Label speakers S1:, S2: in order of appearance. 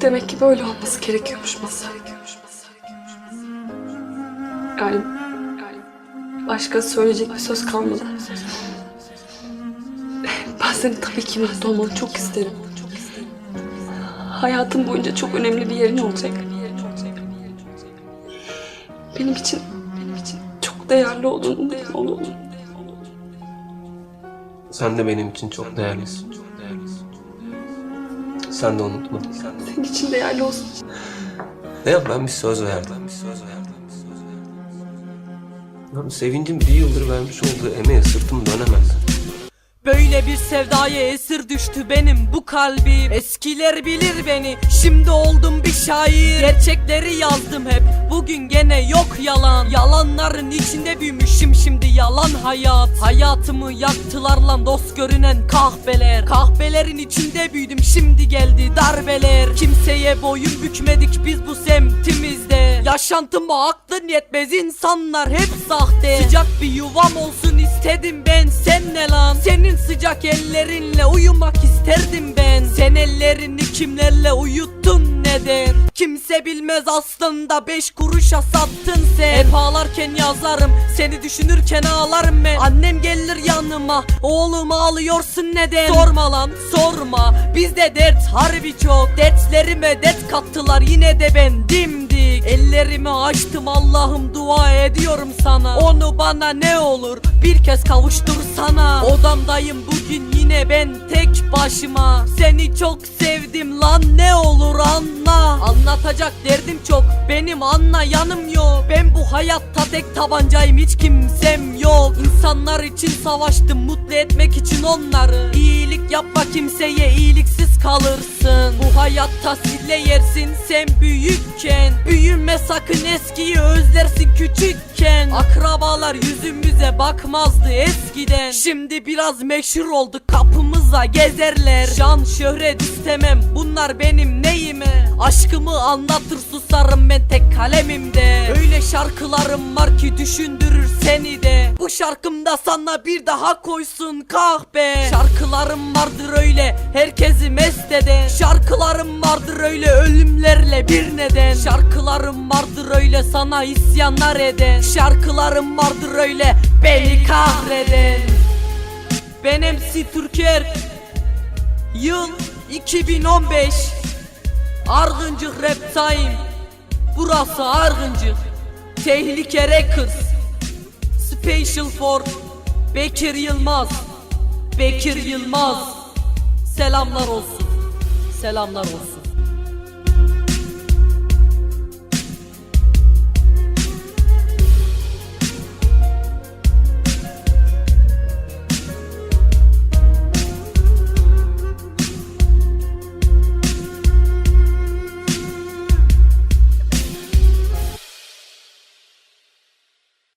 S1: Demek ki böyle olması gerekiyormuş Masar. Yani, başka söyleyecek bir söz kalmadı. Ben senin tabii ki mutlu olmanı çok isterim. Hayatım boyunca çok önemli bir yerin olacak. Benim için, benim için çok değerli olduğunu
S2: Sen de benim için çok değerlisin. Sen de unutma.
S1: senin için değerli olsun.
S2: Ne yap ben bir söz verdim. Lan Sevincim bir yıldır vermiş olduğu emeğe sırtım dönemez.
S3: Böyle bir sevdaya esir düştü benim bu kalbim. Eskiler bilir beni şimdi oldum bir şair. Gerçekleri yazdım hep bugün gene yok yalan. Yalanların içinde büyümüşüm şimdi yalan hayat. Hayatımı yaktılar lan dost görünen kahveler Kahvelerin içinde büyüdüm şimdi geldi darbeler. Kimseye boyun bükmedik biz bu semtimizde Yaşantıma aklın yetmez insanlar hep sahte. Sıcak bir yuvam olsun istedim ben sen ne lan? Senin sıcak ellerinle uyumak isterdim ben. Sen ellerini kimlerle uyuttun neden Kimse bilmez aslında beş kuruşa sattın sen. Hep ağlarken yazarım seni düşünürken ağlarım ben. Annem gelir yanıma oğlum ağlıyorsun neden Sorma lan sorma bizde dert harbi çok. Dertlerime dert kattılar yine de ben dimdik Ellerimi açtım Allah'ım dua ediyorum sana. Onu bana ne olur bir kez kavuştur sana Odamdayım bugün yine ben tek başıma. Seni çok sevdim lan ne olur anla. Anlatacak derdim çok benim anla yanım yok. Ben bu hayatta tek tabancayım hiç kimsem yok. İnsanlar için savaştım mutlu etmek için onları. İyilik yapma kimseye iyiliksiz kalırsın. Bu hayatta sille yersin sen büyükken. Büyüme sakın eskiyi özlersin küçükken. Akrabalar yüzümüze bakmazdı eskiden. Şimdi biraz meşhur olduk kapımıza gezerler. Şan şöhret istemem bunlar benim neyime? Aşkımı anlatır susarım ben tek kalemimde şarkılarım var ki düşündürür seni de. Bu şarkımda sana bir daha koysun kahpe Şarkılarım vardır öyle herkesi mest eden. Şarkılarım vardır öyle ölümlerle bir neden. Şarkılarım vardır öyle sana isyanlar eden. Şarkılarım vardır öyle beni kahreden. Ben MC Türker. Yıl 2015 Argıncık Rap Time. Burası Argıncık Tehlike Records Special for Bekir Yılmaz. Bekir Yılmaz. Selamlar olsun. Selamlar olsun